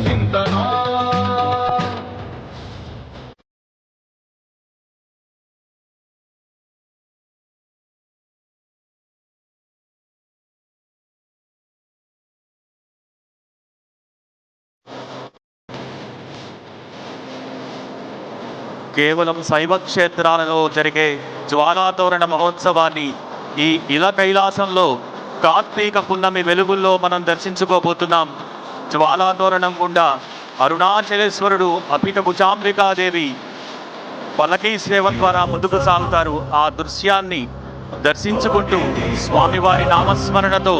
పులకింతనా కేవలం శైవ క్షేత్రాలలో జరిగే జ్వాలాతోరణ మహోత్సవాన్ని ఈ ఇల కైలాసంలో కార్తీక పున్నమి వెలుగుల్లో మనం దర్శించుకోబోతున్నాం. జ్వాలాతోరణం గుండా అరుణాచలేశ్వరుడు అపిత భుజాంబికాదేవి పలకీ సేవ ద్వారా ముందుకు సాగుతారు. ఆ దృశ్యాన్ని దర్శించుకుంటూ స్వామివారి నామస్మరణతో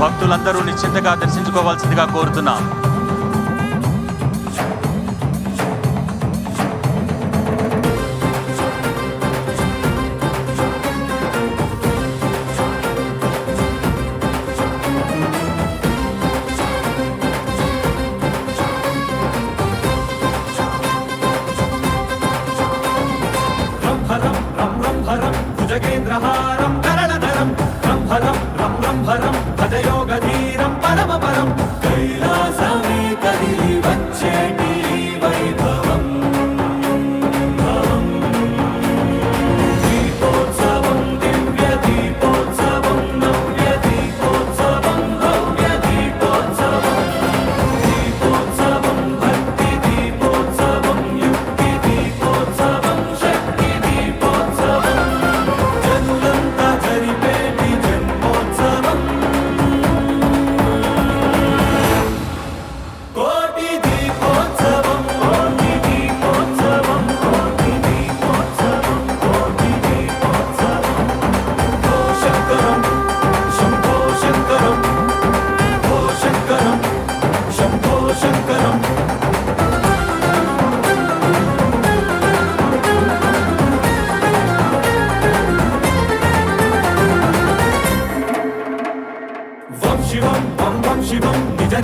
భక్తులందరూ నిశ్చింతగా దర్శించుకోవాల్సిందిగా కోరుతున్నాం. కేంద్రహారం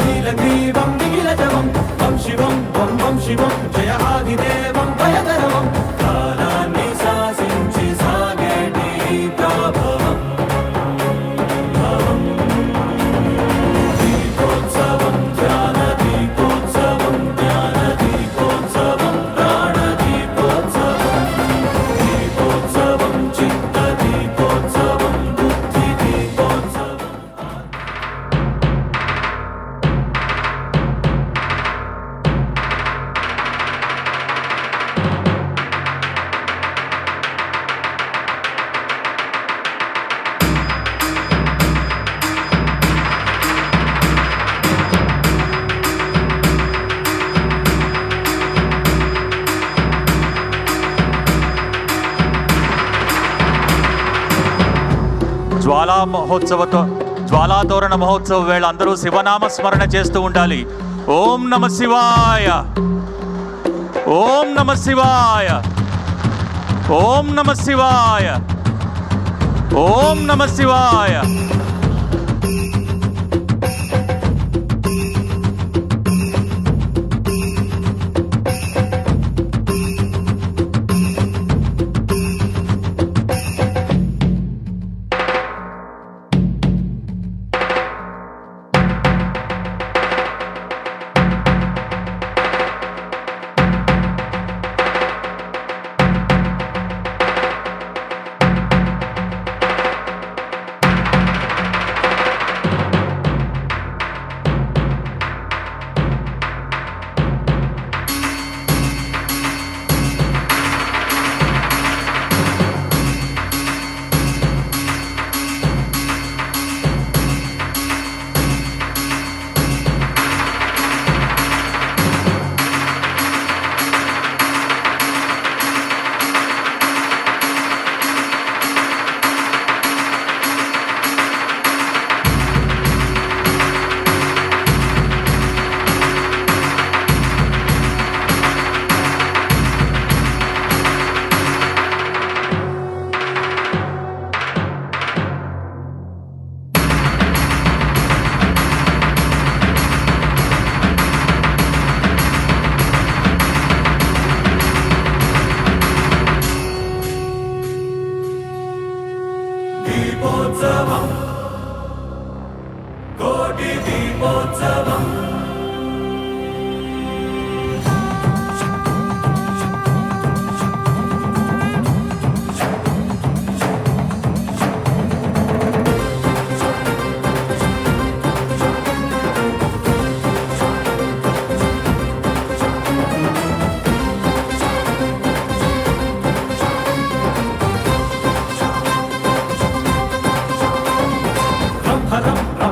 നീലഗ്രീവം നീലജവം വം ശിവം വം വം ശിവം. జ్వాలా మహోత్సవతో జ్వాలాతోరణ మహోత్సవ వేళ అందరూ శివనామ స్మరణ చేస్తూ ఉండాలి. ఓం నమ శివాయ. ఓం నమ శివాయ. ఓం నమ శివాయ. ఓం నమ శివాయ.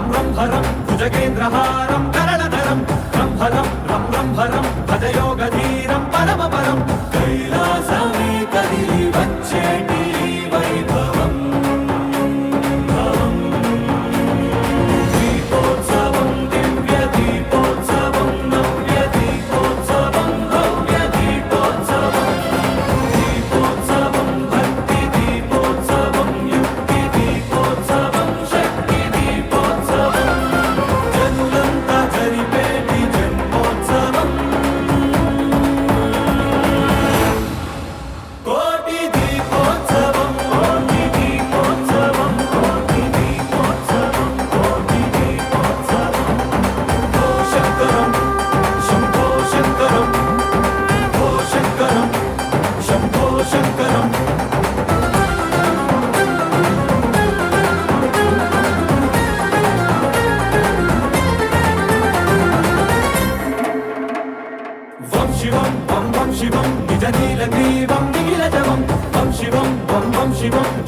రంభరం రం రంభరం భుజగేంద్రహారం కరళధరం రంభరం శివం